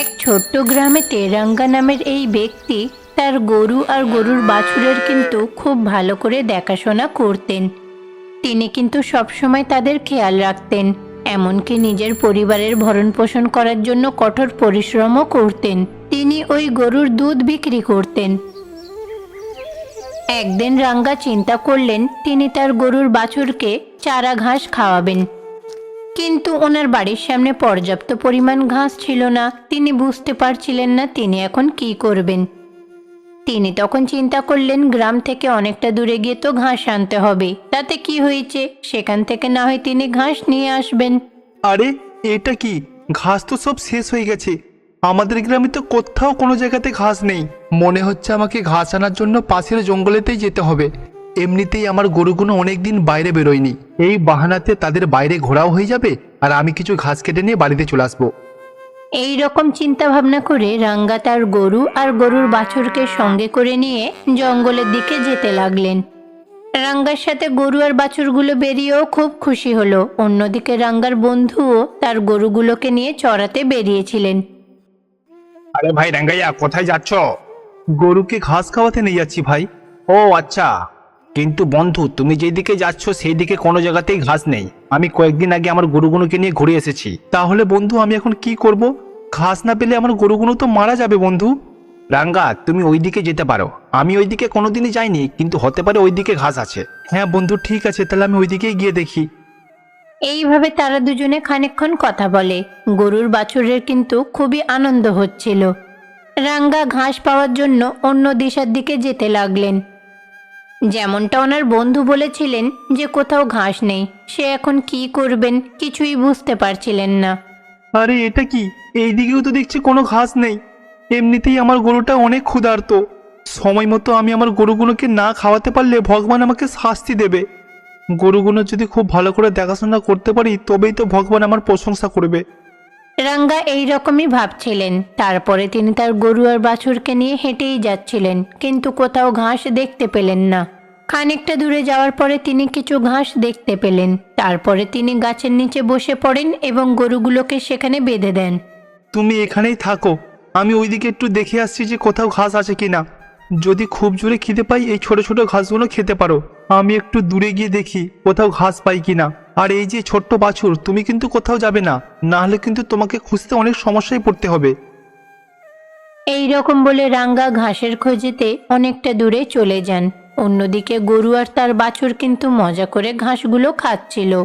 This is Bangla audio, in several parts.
এক ছোট্ট গ্রামে তেরাঙ্গা নামের এই ব্যক্তি তার গরু আর গরুর বাছুরের কিন্তু খুব ভালো করে দেখাশোনা করতেন। তিনি কিন্তু সবসময় তাদের খেয়াল রাখতেন, এমনকি নিজের পরিবারের ভরণ পোষণ করার জন্য কঠোর পরিশ্রমও করতেন। তিনি ওই গরুর দুধ বিক্রি করতেন। একদিন রাঙ্গা চিন্তা করলেন, তিনি তার গরুর বাছুরকে চারা ঘাস খাওয়াবেন। কিন্তু ওনার বাড়ির সামনে পর্যাপ্ত পরিমাণ ঘাস ছিল না। তিনি বুঝতে পারছিলেন না তিনি এখন কি করবেন। তিনি তখন চিন্তা করলেন, গ্রাম থেকে অনেকটা দূরে গিয়ে তো ঘাস আনতে হবে। তাতে কি হয়েছে? সেখান থেকে না হয় তিনি ঘাস নিয়ে আসবেন। আরে, এটা কি? ঘাস তো সব শেষ হয়ে গেছে। আমাদের গ্রামে তো কোথাও কোনো জায়গাতে ঘাস নেই। মনে হচ্ছে আমাকে ঘাস আনার জন্য পাশের জঙ্গলেতেই যেতে হবে। এমনিতেই আমার গরুগুলো অনেক দিন বাইরে বেরোয়নি। এই বাহানাতে তাদের বাইরে ঘোরাও হয়ে যাবে আর আমি কিছু ঘাস কেটে নিয়ে বাড়িতে চলে আসব। এই রকম চিন্তা ভাবনা করে রাঙ্গা তার গরু আর গরুর বাছুরকে সঙ্গে করে নিয়ে জঙ্গলের দিকে যেতে লাগলেন। রাঙ্গার সাথে গরু আর বাছুরগুলো বেরিয়েও খুব খুশি হলো। অন্যদিকে রাঙ্গার বন্ধুও তার গরুগুলোকে নিয়ে চড়াতে বেরিয়েছিলেন। আরে ভাই রাঙ্গাইয়া কোথায় যাচ্ছ? গরুকে ঘাস খাওয়াতে নিয়ে যাচ্ছি ভাই। ও আচ্ছা। কিন্তু বন্ধু, তুমি যেদিকে যাচ্ছ সেই দিকে কোনো জায়গাতেই ঘাস নেই। আমি কয়েকদিন আগে আমার গরুগুলোকে নিয়ে ঘুরে এসেছি। তাহলে বন্ধু, আমি এখন কি করব? ঘাস না পেলে আমার গরুগুলো তো মারা যাবে বন্ধু। রাঙ্গা, তুমি ওই দিকে যেতে পারো। আমি ওই দিকে কোনোদিনই যাইনি, কিন্তু হতে পারে ওই দিকে ঘাস আছে। হ্যাঁ বন্ধু, ঠিক আছে, তাহলে আমি ওইদিকেই গিয়ে দেখি। এইভাবে তারা দুজনে খানিকক্ষণ কথা বলে। গরুর বাছুরের কিন্তু খুবই আনন্দ হচ্ছিল। রাঙ্গা ঘাস পাওয়ার জন্য অন্য দিশার দিকে যেতে লাগলেন। যেমনটা ওনার বন্ধু বলেছিলেন যে কোথাও ঘাস নেই, সে এখন কি করবেন কিছুই বুঝতে পারছিলেন না। আরে, এটা কি? এই দিকেও তো দেখছি কোনো ঘাস নেই। এমনিতেই আমার গরুটা অনেক ক্ষুধার্ত। সময় মতো আমি আমার গরুগুলোকে না খাওয়াতে পারলে ভগবান আমাকে শাস্তি দেবে। গরুগুলো যদি খুব ভালো করে দেখাশোনা করতে পারি, তবেই তো ভগবান আমার প্রশংসা করবে। রাঙ্গা এই রকমই ভাবছিলেন। তারপরে তিনি তার গরু আর বাছুরকে নিয়ে হেঁটেই যাচ্ছিলেন, কিন্তু কোথাও ঘাস দেখতে পেলেন না। খানিকটা দূরে যাওয়ার পরে তিনি কিছু ঘাস দেখতে পেলেন। তারপরে তিনি গাছের নিচে বসে পড়েন এবং গরুগুলোকে সেখানে বেঁধে দেন। তুমি এখানেই থাকো, আমি ওইদিকে একটু দেখে আসছি যে কোথাও ঘাস আছে কিনা। যদি খুব জোরে খিদে পাই এই ছোট ছোট ঘাসগুলো খেতে পারো। আমি একটু দূরে গিয়ে দেখি কোথাও ঘাস পাই কিনা। আর এই যে ছোট্ট বাছুর, তুমি কিন্তু কোথাও যাবে না। না হলে কিন্তু তোমাকে খুঁজতে অনেক সমস্যায় পড়তে হবে। এই রকম বলে রাঙ্গা ঘাসের খোঁজেতে অনেকটা দূরে চলে যান। অন্যদিকে গরু আর তার বাছুর কিন্তু মজা করে ঘাসগুলো খাচ্ছিল।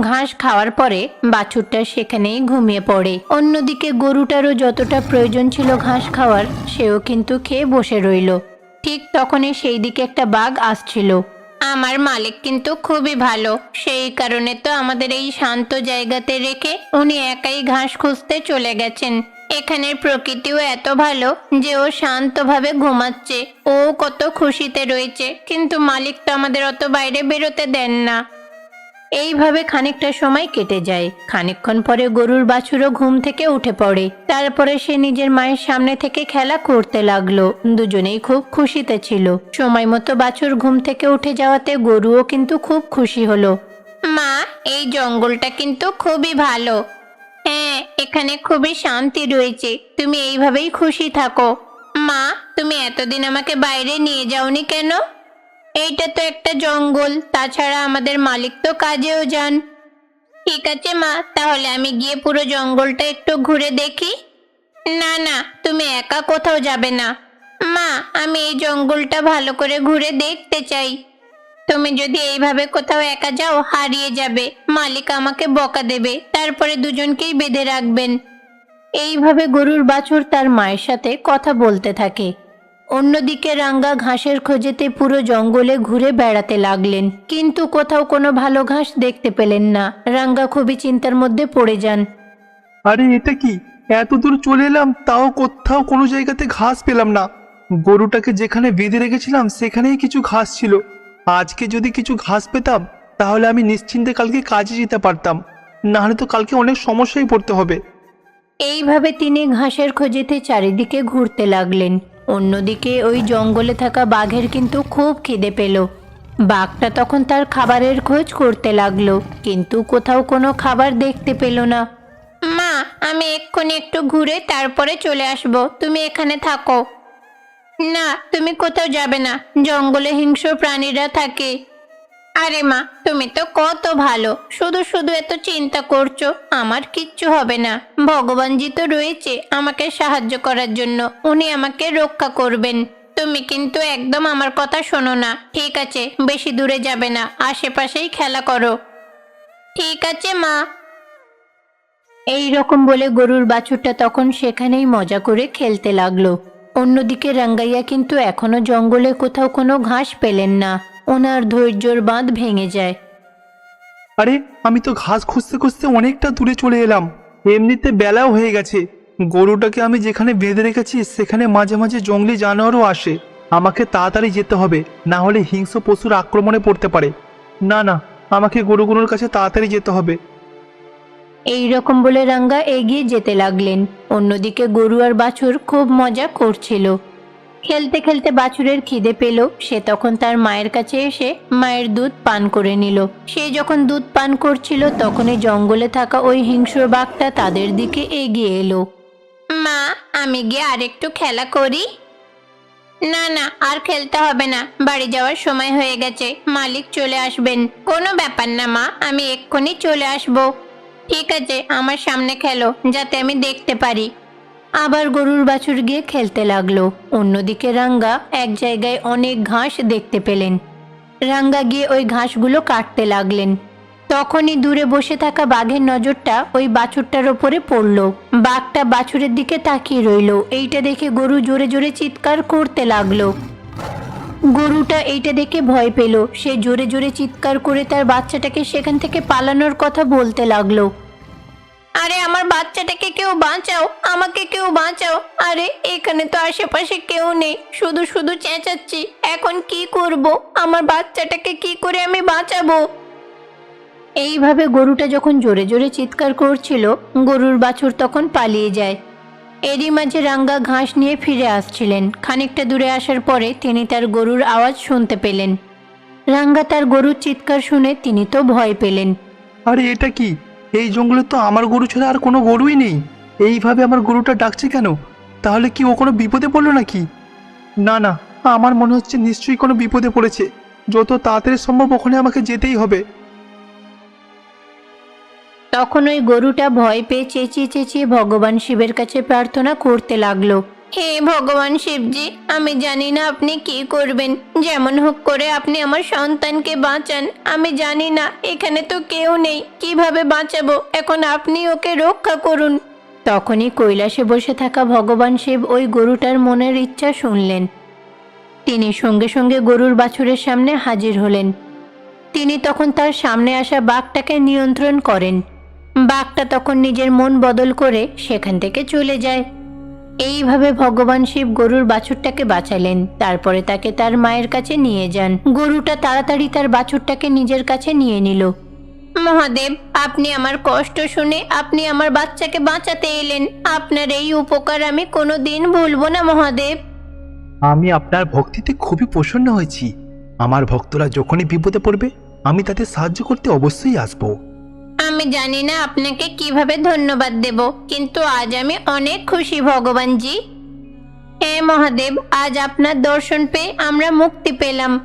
ঘাস খাওয়ার পরে বাছুরটা সেখানেই ঘুমিয়ে পড়ে। অন্যদিকে গরুটারও যতটা প্রয়োজন ছিল ঘাস খাওয়ার, সেও কিন্তু খেয়ে বসে রইল। ঠিক তখনই সেই দিকে একটা বাঘ আসছিল। আমার মালিক কিন্তু খুবই ভালো। সেই কারণে তো আমাদের এই শান্ত জায়গাতে রেখে উনি একাই ঘাস খুঁজতে চলে গেছেন। এখানের প্রকৃতিও এত ভালো যে ও শান্তভাবে ঘুমাচ্ছে। ও কত খুশিতে রয়েছে, কিন্তু মালিক তো আমাদের অত বাইরে বেরোতে দেন না। এইভাবে খানিকটা সময় কেটে যায়। খানিকক্ষণ পরে গরুর বাছুরও ঘুম থেকে উঠে পড়ে। তারপরে সে নিজের মায়ের সামনে থেকে খেলা করতে লাগল। দুজনেই খুব খুশিতে ছিল। সময় মতো বাছুর ঘুম থেকে উঠে যাওয়াতে গরুও কিন্তু খুব খুশি হলো। মা, এই জঙ্গলটা কিন্তু খুবই ভালো। হ্যাঁ এখানে খুবই শান্তি রয়েছে। তুমি এইভাবেই খুশি থাকো। মা, তুমি এতদিন আমাকে বাইরে নিয়ে যাওনি কেন? এইটা তো একটা জঙ্গল, তাছাড়া আমাদের মালিক তো কাজেও যান। ঠিক আছে মা, তাহলে আমি গিয়ে পুরো জঙ্গলটা একটু ঘুরে দেখি। না না, তুমি একা কোথাও যাবে না। মা, আমি এই জঙ্গলটা ভালো করে ঘুরে দেখতে চাই। তুমি যদি এইভাবে কোথাও একা যাও, হারিয়ে যাবে। মালিক আমাকে বকা দেবে, তারপরে দুজনকেই বেঁধে রাখবেন। এইভাবে গরুর বাছুর তার মায়ের সাথে কথা বলতে থাকে। অন্যদিকে রাঙ্গা ঘাসের খোঁজেতে পুরো জঙ্গলে ঘুরে বেড়াতে লাগলেন কিন্তু কোথাও কোনো ভালো ঘাস দেখতে পেলেন না। রাঙ্গা খুবই চিন্তার মধ্যে পড়ে যান। আরে এটা কি? এত দূর চলে এলাম তাও কোথাও কোনো জায়গাতে ঘাস পেলাম না। গরুটাকে যেখানে বেঁধে রেখেছিলাম সেখানেই কিছু ঘাস ছিল। আজকে যদি কিছু ঘাস পেতাম তাহলে আমি নিশ্চিন্তে কালকে কাজে যেতে পারতাম। না হলে তো কালকে অনেক সমস্যায় পড়তে হবে। এইভাবে তিনি ঘাসের খোঁজেতে চারিদিকে ঘুরতে লাগলেন। অন্যদিকে ওই জঙ্গলে থাকা বাঘের কিন্তু খুব খিদে পেল। বাঘটা তখন তার খাবারের খোঁজ করতে লাগল, কিন্তু কোথাও কোনো খাবার দেখতে পেল না। মা, আমি এক্ষুনি একটু ঘুরে তারপরে চলে আসব। তুমি এখানে থাকো। না, তুমি কোথাও যাবে না। জঙ্গলে হিংস্র প্রাণীরা থাকে। আরে মা, তুমি তো কত ভালো। শুধু শুধু এত চিন্তা করছ, আমার কিচ্ছু হবে না। ভগবানজি তো রয়েছে আমাকে সাহায্য করার জন্য, উনি আমাকে রক্ষা করবেন। তুমি কিন্তু একদম আমার কথা শোনো না, ঠিক আছে, বেশি দূরে যাবে না, আশেপাশেই খেলা করো। ঠিক আছে, মা। এই রকম বলে গরুর বাছুরটা তখন সেখানেই মজা করে খেলতে লাগল। অন্যদিকে রাঙ্গাইয়া কিন্তু এখনও জঙ্গলে কোথাও কোনো ঘাস পেলেন না। ওনার ধৈর্যর বাঁধ ভেঙে যায়। আরে আমি তো ঘাস খুঁজতে খুঁজতে অনেকটা দূরে চলে এলাম। এমনিতে বেলাও হয়ে গেছে। গরুটাকে আমি যেখানে বেঁধে রেখেছি সেখানে মাঝে মাঝে জঙ্গলি জানোয়ারও আসে। আমাকে তাড়াতাড়ি যেতে হবে না হলে হিংস্র পশুর আক্রমণে পড়তে পারে। না না আমাকে গরুগুলোর কাছে তাড়াতাড়ি যেতে হবে। এই রকম বলে রাঙ্গা এগিয়ে যেতে লাগলেন। অন্যদিকে গরু আর বাছুর খুব মজা করছিল। খেলতে খেলতে বাছুরের খিদে পেল। সে তখন তার মায়ের কাছে এসে মায়ের দুধ পান করে নিল। সে যখন দুধ পান করছিল, তখনই জঙ্গলে থাকা ওই হিংস্র বাঘটা তাদের দিকে এগিয়ে এলো। মা, আমি গিয়ে আরেকটু খেলা করি? না না, আর খেলতে হবে না। বাড়ি যাওয়ার সময় হয়ে গেছে। মালিক চলে আসবেন। কোনো ব্যাপার না, মা, আমি এক্ষুনি চলে আসব। ঠিক আছে, আমার সামনে খেলো, যাতে আমি দেখতে পারি। আবার গরুর বাছুর গিয়ে খেলতে লাগল। অন্যদিকে রাঙ্গা এক জায়গায় অনেক ঘাস দেখতে পেলেন। রাঙ্গা গিয়ে ওই ঘাসগুলো কাটতে লাগলেন। তখনই দূরে বসে থাকা বাঘের নজরটা ওই বাছুরটার ওপরে পড়ল। বাঘটা বাছুরের দিকে তাকিয়ে রইল। এইটা দেখে গরু জোরে জোরে চিৎকার করতে লাগল। গরুটা এইটা দেখে ভয় পেল। সে জোরে জোরে চিৎকার করে তার বাচ্চাটাকে সেখান থেকে পালানোর কথা বলতে লাগল। আরে আমার বাচ্চাটাকে কেউ বাঁচাও, আমাকে কেউ বাঁচাও। আরে, এখানে তো আশেপাশে কেউ নেই। শুধু শুধু চেঁচাচ্ছি। এখন কি করব? আমার বাচ্চাটাকে কি করে আমি বাঁচাবো? এইভাবে গরুটা যখন জোরে জোরে চিৎকার করছিল, গরুর বাছুর তখন পালিয়ে যায়। এরই মাঝে রাঙ্গা ঘাস নিয়ে ফিরে আসছিলেন। খানিকটা দূরে আসার পরে তিনি তার গরুর আওয়াজ শুনতে পেলেন। রাঙ্গা তার গরুর চিৎকার শুনে তিনি তো ভয় পেলেন। আরে, এটা কি? এই জঙ্গলে তো আমার গরু ছাড়া আর কোনো গরুই নেই। এইভাবে আমার গরুটা ডাকছে কেন? তাহলে কি ও কোনো বিপদে পড়ল নাকি? না না, আমার মনে হচ্ছে নিশ্চয়ই কোনো বিপদে পড়েছে। যত তাড়াতাড়ি সম্ভব ওখানে আমাকে যেতেই হবে। তখন ওই গরুটা ভয় পেয়ে চেঁচিয়ে চেঁচিয়ে ভগবান শিবের কাছে প্রার্থনা করতে লাগল। হে ভগবান শিবজি, আমি জানি না আপনি কি করবেন। যেমন হোক করে আপনি আমার সন্তানকে বাঁচান। আমি জানি না, এখানে তো কেউ নেই। কীভাবে বাঁচাবো? এখন আপনি ওকে রক্ষা করুন। তখনই কৈলাসে বসে থাকা ভগবান শিব ওই গরুটার মনের ইচ্ছা শুনলেন। তিনি সঙ্গে সঙ্গে গরুর বাছুরের সামনে হাজির হলেন। তিনি তখন তার সামনে আসা বাঘটাকে নিয়ন্ত্রণ করেন। বাঘটা তখন নিজের মন বদল করে সেখান থেকে চলে যায়। এইভাবে ভগবান শিব গরুর বাছুরটাকে বাঁচালেন। তারপরে তাকে তার মায়ের কাছে নিয়ে যান। গরুটা তাড়াতাড়ি তার বাছুরটাকে নিজের কাছে নিয়ে নিল। মহাদেব, আপনি আমার কষ্ট শুনে আপনি আমার বাচ্চাকে বাঁচাতে এলেন। আপনার এই উপকার আমি কোনো দিন ভুলবো না, মহাদেব। আমি আপনার ভক্তিতে খুবই প্রসন্ন হয়েছি। আমার ভক্তরা যখনই বিপদে পড়বে, আমি তাদের সাহায্য করতে অবশ্যই আসব। আমি জানি না আপনাকে কীভাবে ধন্যবাদ দেব কিন্তু আজ আমি অনেক খুশি ভগবানজি। হে মহাদেব আজ আপনার দর্শন পেয়ে আমরা মুক্তি পেলাম।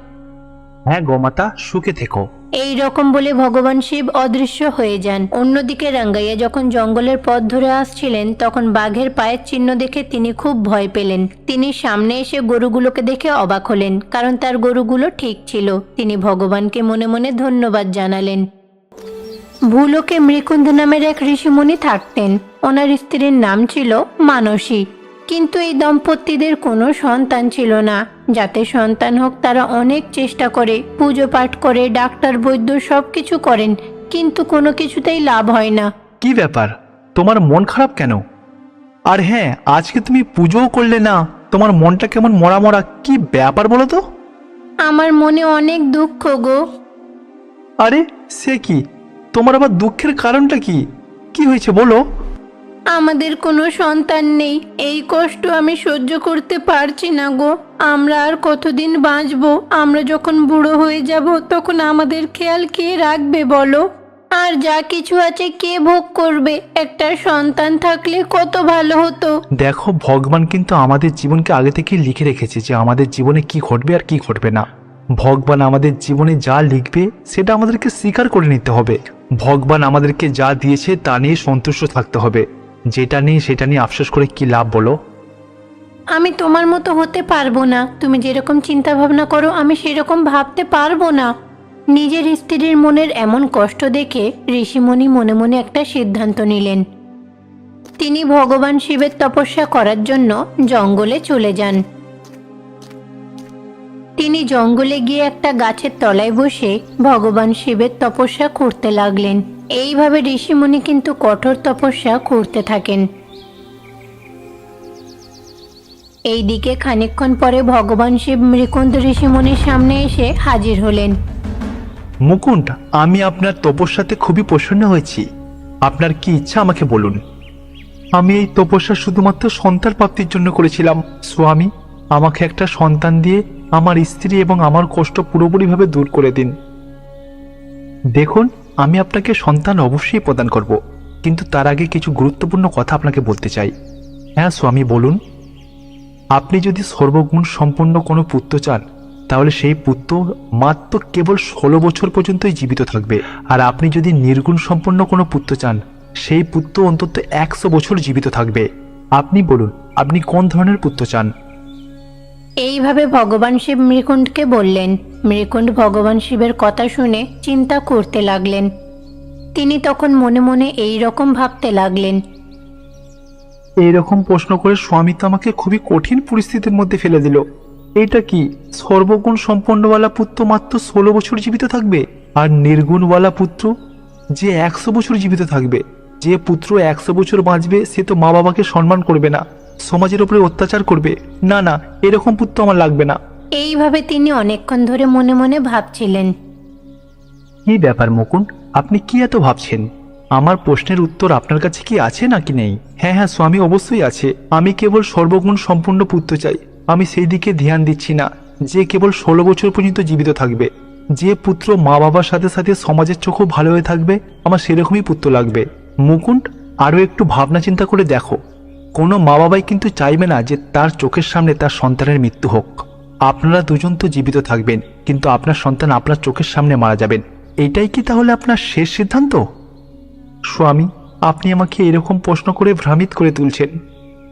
হ্যাঁ গোমাতা সুখে থেকো। এই রকম বলে ভগবান শিব অদৃশ্য হয়ে যান। অন্যদিকে রাঙ্গাইয়া যখন জঙ্গলের পথ ধরে আসছিলেন তখন বাঘের পায়ের চিহ্ন দেখে তিনি খুব ভয় পেলেন। তিনি সামনে এসে গরুগুলোকে দেখে অবাক হলেন কারণ তার গরুগুলো ঠিক ছিল। তিনি ভগবানকে মনে মনে ধন্যবাদ জানালেন। ভুলোকে মৃকুন্দ নামের এক ঋষিমুনি থাকতেন। ওনার স্ত্রীর নাম ছিল মানসী। কিন্তু এই দম্পতিদের কোনো সন্তান ছিল না। যাতে সন্তান হোক তারা অনেক চেষ্টা করে পুজো পাঠ করে ডাক্তার বৈদ্য সব কিছু করেন। কিন্তু কোনো কিছুতেই লাভ হয় না। কি ব্যাপার? তোমার মন খারাপ কেন? আর হ্যাঁ আজকে তুমি পুজোও করলে না। তোমার মনটা কেমন মরা মরা কি ব্যাপার বলো তো? আমার মনে অনেক দুঃখ গো। আরে সে কি? তোমার আবার দুঃখের কারণটা কি? কি হয়েছে বলো? আমাদের কোনো সন্তান নেই। এই কষ্ট আমি সহ্য করতে পারছি না গো। আমরা আর কতদিন বাঁচবো? আমরা যখন বুড়ো হয়ে যাব তখন আমাদের খেয়াল কে রাখবে বলো? আর যা কিছু আছে কে ভোগ করবে? একটা সন্তান থাকলে কত ভালো হতো। দেখো ভগবান কিন্তু আমাদের জীবনকে আগে থেকেই লিখে রেখেছে যে আমাদের জীবনে কি ঘটবে আর কি ঘটবে না। ভগবান আমাদের জীবনে যা লিখবে, সেটা আমাদেরকে স্বীকার করে নিতে হবে। ভগবান আমাদেরকে যা দিয়েছে, তা নিয়ে সন্তুষ্ট থাকতে হবে। যেটা নিয়ে, সেটা নিয়ে আফসোস করে কি লাভ বলো? আমি তোমার মতো হতে পারব না। তুমি যেরকম চিন্তা ভাবনা করো, আমি সেরকম ভাবতে পারব না। নিজের স্ত্রীর মনের এমন কষ্ট দেখে ঋষিমণি মনে মনে একটা সিদ্ধান্ত নিলেন। তিনি ভগবান শিবের তপস্যা করার জন্য জঙ্গলে চলে যান। তিনি জঙ্গলে গিয়ে একটা গাছের তলায় বসে ভগবান শিবের তপস্যা করতে লাগলেন। এইভাবে ঋষিমণি কিন্তু কঠোর তপস্যা করতে থাকেন। এইদিকে খানিকক্ষণ পরে ভগবান শিব মৃকুন্দ ঋষিমণির সামনে এসে হাজির হলেন। মুকুন্দ, আমি আপনার তপস্যাতে খুবই প্রসন্ন হয়েছি। আপনার কি ইচ্ছা আমাকে বলুন? আমি এই তপস্যা শুধুমাত্র সন্তান প্রাপ্তির জন্য করেছিলাম, স্বামী। আমাকে একটা সন্তান দিয়ে আমার স্ত্রী এবং আমার কষ্ট পুরোপুরিভাবে দূর করে দিন। দেখুন, আমি আপনাকে সন্তান অবশ্যই প্রদান করব, কিন্তু তার আগে কিছু গুরুত্বপূর্ণ কথা আপনাকে বলতে চাই। হ্যাঁ স্বামী, বলুন। আপনি যদি সর্বগুণ সম্পন্ন কোনো পুত্র চান, তাহলে সেই পুত্র মাত্র কেবল ষোলো বছর পর্যন্তই জীবিত থাকবে। আর আপনি যদি নির্গুণ সম্পন্ন কোনো পুত্র চান, সেই পুত্র অন্তত একশো বছর জীবিত থাকবে। আপনি বলুন, আপনি কোন ধরনের পুত্র চান? এইভাবে ভগবান শিব মৃকুণ্ডকে বললেন। মৃকুণ্ড ভগবান শিবের কথা শুনে চিন্তা করতে লাগলেন। তিনি তখন মনে মনে এই রকম ভাবতে লাগলেন। এইরকম প্রশ্ন করে স্বামী তো আমাকে খুবই কঠিন পরিস্থিতির মধ্যে ফেলে দিল। এটা কি সর্বগুণ সম্পন্নওয়ালা পুত্র মাত্র ষোলো বছর জীবিত থাকবে? আর নির্গুণওয়ালা পুত্র যে একশো বছর জীবিত থাকবে? যে পুত্র একশো বছর বাঁচবে, সে তো মা বাবাকে সম্মান করবে না। সমাজের উপরে অত্যাচার করবে। না না এরকম পুত্র আমার লাগবে না। এইভাবে তিনি অনেকক্ষণ ধরে মনে মনে ভাবছিলেন। কি ব্যাপার মুকুন্দ আপনি কি এত ভাবছেন? আমার প্রশ্নের উত্তর আপনার কাছে কি আছে নাকি নেই? হ্যাঁ হ্যাঁ স্বামী অবশ্যই আছে। আমি কেবল সর্বগুণ সম্পূর্ণ পুত্র চাই। আমি সেই দিকে ধ্যান দিচ্ছি না যে কেবল ষোলো বছর পর্যন্ত জীবিত থাকবে। যে পুত্র মা বাবার সাথে সাথে সমাজের চোখও ভালো হয়ে থাকবে আমার সেরকমই পুত্র লাগবে। মুকুন্দ আরও একটু ভাবনা চিন্তা করে দেখো। কোনো মা বাবাই কিন্তু চাইবে না যে তার চোখের সামনে তার সন্তানের মৃত্যু হোক। আপনারা দুজন তো জীবিত থাকবেন, কিন্তু আপনার সন্তান আপনার চোখের সামনে মারা যাবেন। এটাই কি তাহলে আপনার শেষ সিদ্ধান্ত? স্বামী, আপনি আমাকে এরকম প্রশ্ন করে ভ্রামিত করে তুলছেন।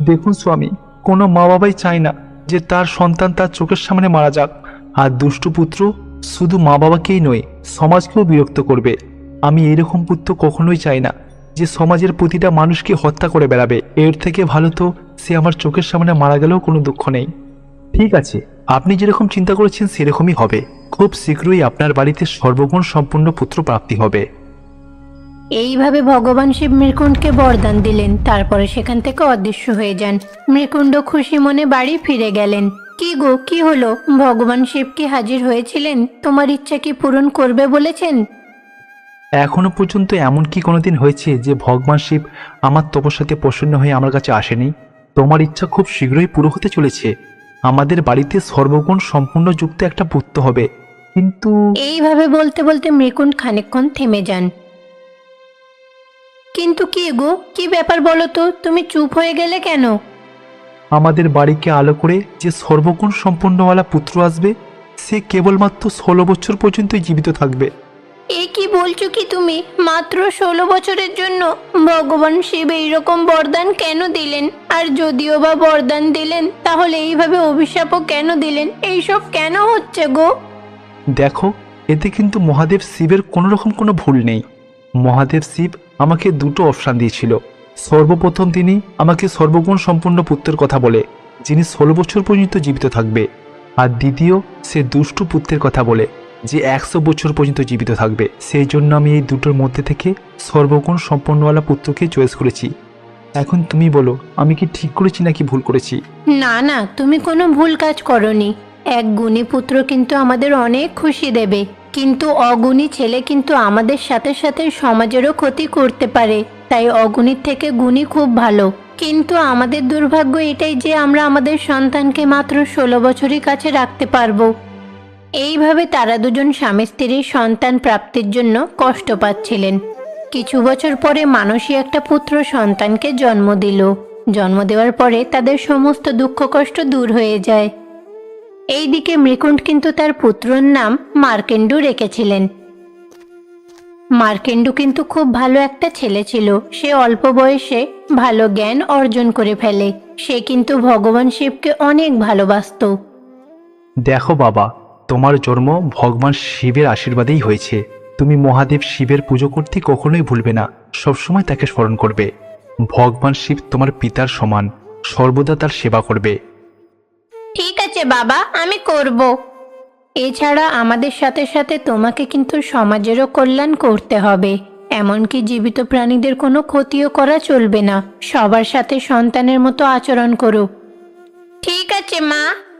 দেখুন স্বামী, কোনো মা বাবাই চায় না যে তার সন্তান তার চোখের সামনে মারা যাক। আর দুষ্টু পুত্র শুধু মা বাবাকেই নয়, সমাজকেও বিরক্ত করবে। আমি এরকম পুত্র কখনোই চাই না। যে সমাজের প্রতিটা মানুষকে হত্যা করে বেড়াবে। এর থেকে ভালো তো সে আমার চোখের সামনে মারা গেলেও কোনো দুঃখ নেই। ঠিক আছে, আপনি যেরকম চিন্তা করেছেন সেরকমই হবে। খুব শীঘ্রই আপনার বাড়িতে সর্বগুণ সম্পূর্ণ পুত্র প্রাপ্তি হবে। এইভাবে ভগবান শিব মৃকুণ্ডকে বরদান দিলেন, তারপরে সেখান থেকে অদৃশ্য হয়ে যান। মৃকুণ্ড খুশি মনে বাড়ি ফিরে গেলেন। কি গো, কি হলো? ভগবান শিব কি হাজির হয়েছিলেন? তোমার ইচ্ছা কি পূরণ করবে বলেছেন? এখনও পর্যন্ত এমন কি কোনোদিন হয়েছে যে ভগবান শিব আমার তপস্যাতে প্রসন্ন হয়ে আমার কাছে আসেনি? তোমার ইচ্ছা খুব শীঘ্রই পুরো হতে চলেছে। আমাদের বাড়িতে সর্বগুণ সম্পূর্ণ যুক্ত একটা পুত্র হবে। কিন্তু এইভাবে বলতে বলতে মৃকুণ্ড খানিকক্ষণ থেমে যান। কিন্তু কি গো কি ব্যাপার বলো তো? তুমি চুপ হয়ে গেলে কেন? আমাদের বাড়িকে আলো করে যে সর্বগুণ সম্পন্নওয়ালা পুত্র আসবে সে কেবলমাত্র ষোলো বছর পর্যন্তই জীবিত থাকবে। এ কি বলছো কি তুমি? মাত্র ষোলো বছরের জন্য ভগবান শিব এইরকম বরদান কেন দিলেন? আর যদিও বা বরদান দিলেন, তাহলে এইভাবে অভিশাপও কেন দিলেন? এইসব কেন হচ্ছে গো? দেখো, এতে কিন্তু মহাদেব শিবের কোনো রকম কোনো ভুল নেই। মহাদেব শিব আমাকে দুটো অপশান দিয়েছিল। সর্বপ্রথম তিনি আমাকে সর্বগুণ সম্পূর্ণ পুত্রের কথা বলে, যিনি ষোলো বছর পর্যন্ত জীবিত থাকবে। আর দ্বিতীয়, সে দুষ্টু পুত্রের কথা বলে। যে একশো বছর পর্যন্ত জীবিত থাকবে। সেই জন্য আমি এই দুটোর মধ্যে থেকে সর্বগুণ সম্পন্নওয়ালা পুত্রকে চয়েস করেছি। এখন তুমি বলো, আমি কি ঠিক করেছি নাকি ভুল করেছি? না না, তুমি কোনো ভুল কাজ করনি। এক গুণী পুত্র কিন্তু আমাদের অনেক খুশি দেবে। কিন্তু অগুণী ছেলে কিন্তু আমাদের সাথে সাথে সমাজেরও ক্ষতি করতে পারে। তাই অগুণীর থেকে গুণী খুব ভালো। কিন্তু আমাদের দুর্ভাগ্য এটাই যে আমরা আমাদের সন্তানকে মাত্র ষোলো বছরই কাছে রাখতে পারব। এইভাবে তারা দুজন স্বামী স্ত্রীর সন্তান প্রাপ্তির জন্য কষ্ট পাচ্ছিলেন। কিছু বছর পরে মানসী একটা পুত্র সন্তানকে জন্ম দিল। জন্ম দেওয়ার পরে তাদের সমস্ত দুঃখ কষ্ট দূর হয়ে যায়। এইদিকে মৃকুণ্ড কিন্তু তার পুত্রর নাম মার্কেন্ডু রেখেছিলেন। মার্কেন্ডু কিন্তু খুব ভালো একটা ছেলে ছিল। সে অল্প বয়সে ভালো জ্ঞান অর্জন করে ফেলে। সে কিন্তু ভগবান শিবকে অনেক ভালোবাসতো। দেখো বাবা তোমার জন্ম ভগবান শিবের আশীর্বাদেই হয়েছে। তুমি মহাদেব শিবের পুজো করতে কখনোই ভুলবে না, সবসময় তাকে স্মরণ করবে। ভগবান শিব তোমার পিতার সমান, সর্বদা তার সেবা করবে। ঠিক আছে বাবা, আমি করব। এছাড়া আমাদের সাথে সাথে তোমাকে কিন্তু সমাজেরও কল্যাণ করতে হবে। এমনকি জীবিত প্রাণীদের কোনো ক্ষতিও করা চলবে না। সবার সাথে সন্তানের মতো আচরণ করো। ঠিক আছে মা।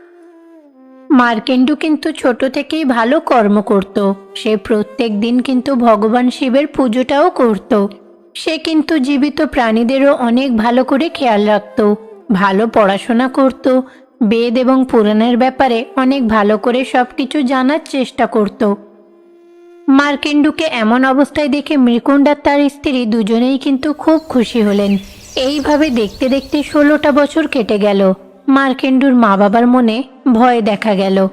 মার্কেন্ডু কিন্তু ছোট থেকেই ভালো কর্ম করত। সে প্রত্যেক দিন কিন্তু ভগবান শিবের পুজোটাও করত। সে কিন্তু জীবিত প্রাণীদেরও অনেক ভালো করে খেয়াল রাখত। ভালো পড়াশোনা করত। বেদ এবং পুরাণের ব্যাপারে অনেক ভালো করে সব কিছু জানার চেষ্টা করত। মার্কেন্ডুকে এমন অবস্থায় দেখে মৃকুণ্ড আর তার স্ত্রী দুজনেই কিন্তু খুব খুশি হলেন। এইভাবে দেখতে দেখতে ষোলোটা বছর কেটে গেল। মার্কেন্ডুর মা বাবার মনে ভয় দেখা গেল।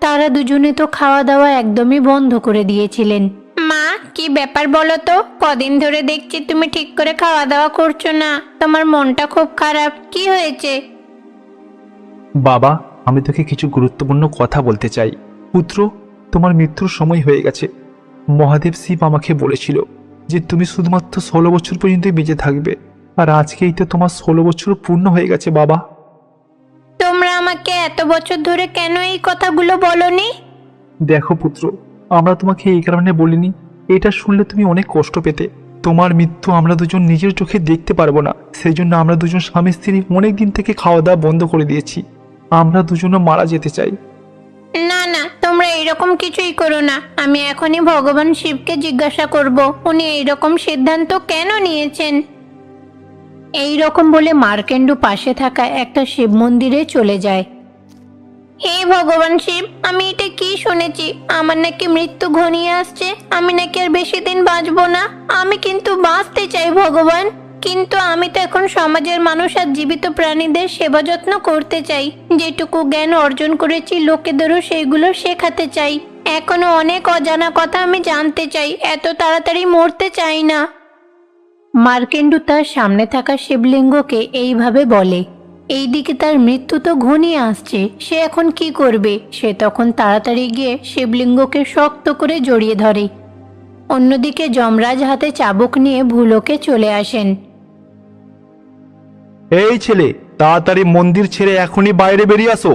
তারা দুজনে তো খাওয়া দাওয়া একদমই বন্ধ করে দিয়েছিলেন। মা কি ব্যাপার বলো তো? কদিন ধরে দেখছি তুমি ঠিক করে খাওয়া দাওয়া করছ না। তোমার মনটা খুব খারাপ। কি হয়েছে? বাবা আমি তোকে কিছু গুরুত্বপূর্ণ কথা বলতে চাই। পুত্র তোমার মৃত্যুর সময় হয়ে গেছে। মহাদেব শিব আমাকে বলেছিল যে তুমি শুধুমাত্র ষোলো বছর পর্যন্তই বেঁচে থাকবে। আর আজকেই তো তোমার ষোলো বছর পূর্ণ হয়ে গেছে বাবা। আমাকে এত বছর ধরে কেন এই কথাগুলো বলনি? দেখো পুত্র আমরা তোমাকে এই কারণে বলিনি। এটা শুনলে তুমি অনেক কষ্ট পেতে। তোমার মৃত্যু আমরা দুজন নিজের চোখে দেখতে পারব না। সেই জন্য আমরা দুজন স্বামী স্ত্রী অনেক দিন থেকে খাওয়া দাওয়া বন্ধ করে দিয়েছি। আমরা দুজনও মারা যেতে চাই। না না তোমরা এইরকম কিছুই করো না। আমি এখনই ভগবান শিবকে জিজ্ঞাসা করব। উনি এইরকম সিদ্ধান্ত কেন নিয়েছেন? এই রকম বলে মার্কেন্ডু পাশে থাকা একটা শিব মন্দিরে চলে যায়। হে ভগবান শিব, আমি এটা কি শুনেছি? আমার নাকি মৃত্যু ঘনিয়ে আসছে। আমি নাকি আর বেশি দিন বাঁচবো না। আমি কিন্তু বাঁচতে চাই ভগবান। কিন্তু আমি তো এখন সমাজের মানুষ আর জীবিত প্রাণীদের সেবা যত্ন করতে চাই। যেটুকু জ্ঞান অর্জন করেছি, লোকেদেরও সেইগুলো শেখাতে চাই। এখনও অনেক অজানা কথা আমি জানতে চাই। এত তাড়াতাড়ি মরতে চাই না। মার্কেন্ডু তার সামনে থাকা শিবলিঙ্গকে এইভাবে বলে এইদিকে তার মৃত্যু তো ঘনিয়ে আসছে, সে এখন কি করবে? সে তখন তাড়াতাড়ি গিয়ে শিবলিঙ্গকে শক্ত করে জড়িয়ে ধরে। অন্যদিকে যমরাজ হাতে চাবুক নিয়ে ভুলোকে চলে আসেন। এই ছেলে, তাড়াতাড়ি মন্দির ছেড়ে এখনই বাইরে বেরিয়ে আসো।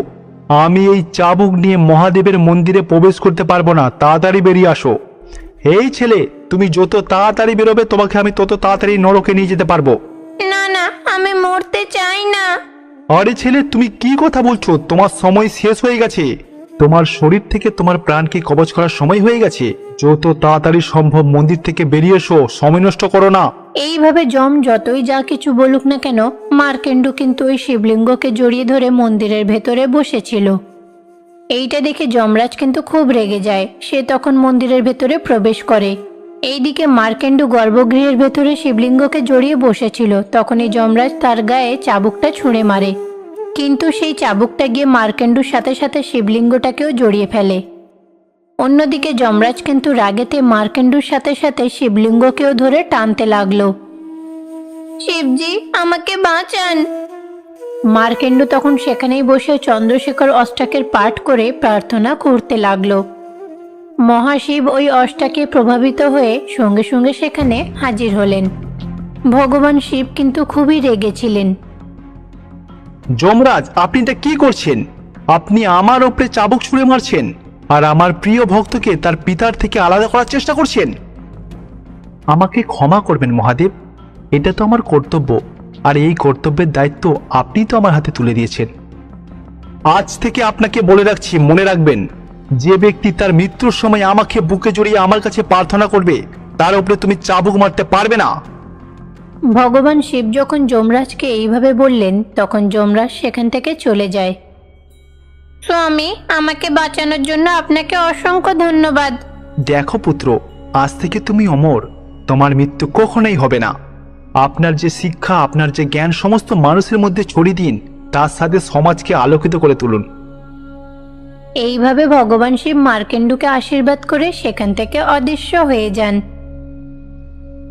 আমি এই চাবুক নিয়ে মহাদেবের মন্দিরে প্রবেশ করতে পারব না, তাড়াতাড়ি বেরিয়ে আসো। এই ছেলে তুমি যত তাড়াতাড়ি বেরোবে তোমাকে আমি তত তাড়াতাড়ি নরকে নিয়ে যেতে পারব। না না আমি মরতে চাই না। আরে ছেলে তুমি কি কথা বলছো? তোমার সময় শেষ হয়ে গেছে। তোমার শরীর থেকে তোমার প্রাণকে কবচ করার সময় হয়ে গেছে। যত তাড়াতাড়ি সম্ভব মন্দির থেকে বেরিয়ে এসো সময় নষ্ট করো না। এইভাবে যম যতই যা কিছু বলুক না কেন মার্কেন্ডু কিন্তু ওই শিবলিঙ্গকে জড়িয়ে ধরে মন্দিরের ভেতরে বসেছিল। এইটা দেখে যমরাজ কিন্তু খুব রেগে যায়। সে তখন মন্দিরের ভেতরে প্রবেশ করে। এইদিকে মার্কেন্ডু গর্ভগৃহের ভেতরে শিবলিঙ্গকে জড়িয়ে বসেছিল। তখনই যমরাজ তার গায়ে চাবুকটা ছুঁড়ে মারে। কিন্তু সেই চাবুকটা গিয়ে মার্কেন্ডুর সাথে সাথে শিবলিঙ্গটাকেও জড়িয়ে ফেলে। অন্যদিকে যমরাজ কিন্তু রাগেতে মার্কেন্ডুর সাথে সাথে শিবলিঙ্গকেও ধরে টানতে লাগল। শিবজি, আমাকে বাঁচান। মার্কেন্ডু তখন সেখানেই বসে চন্দ্রশেখর অষ্টাকের পাঠ করে প্রার্থনা করতে লাগল। মহাশিব ওই অষ্টাকে প্রভাবিত হয়ে সঙ্গে সঙ্গে সেখানে হাজির হলেন। ভগবান শিব কিন্তু খুবই রেগেছিলেন যমরাজ, আপনি এটা কি করছেন? আপনি আমার ওপরে চাবুক ছুঁড়ে মারছেন আর আমার প্রিয় ভক্তকে তার পিতার থেকে আলাদা করার চেষ্টা করছেন। আমাকে ক্ষমা করবেন মহাদেব, এটা তো আমার কর্তব্য। আর এই কর্তব্যের দায়িত্ব আপনি তো আমার হাতে তুলে দিয়েছেন। আজ থেকে আপনাকে বলে রাখছি মনে রাখবেন যে ব্যক্তি তার মৃত্যুর সময় আমাকে বুকে জড়িয়ে আমার কাছে প্রার্থনা করবে তার উপরে তুমি চাবুক মারতে পারবে না। ভগবান শিব যখন যমরাজকে এইভাবে বললেন তখন যমরাজ সেখান থেকে চলে যায়। স্বামী আমাকে বাঁচানোর জন্য আপনাকে অসংখ্য ধন্যবাদ। দেখো পুত্র আজ থেকে তুমি অমর তোমার মৃত্যু কখনোই হবে না। আপনার যে শিক্ষা, আপনার যে জ্ঞান, সমস্ত মানুষের মধ্যে ছড়িয়ে দিন। তার সাথে সমাজকে আলোকিত করে তুলুন। এইভাবে ভগবান শিব মার্কেন্ডুকে আশীর্বাদ করে সেখান থেকে অদৃশ্য হয়ে যান।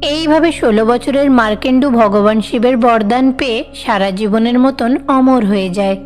এইভাবে ষোলো বছরের মার্কেন্ডু ভগবান শিবের বরদান পেয়ে সারা জীবনের মতন অমর হয়ে যায়।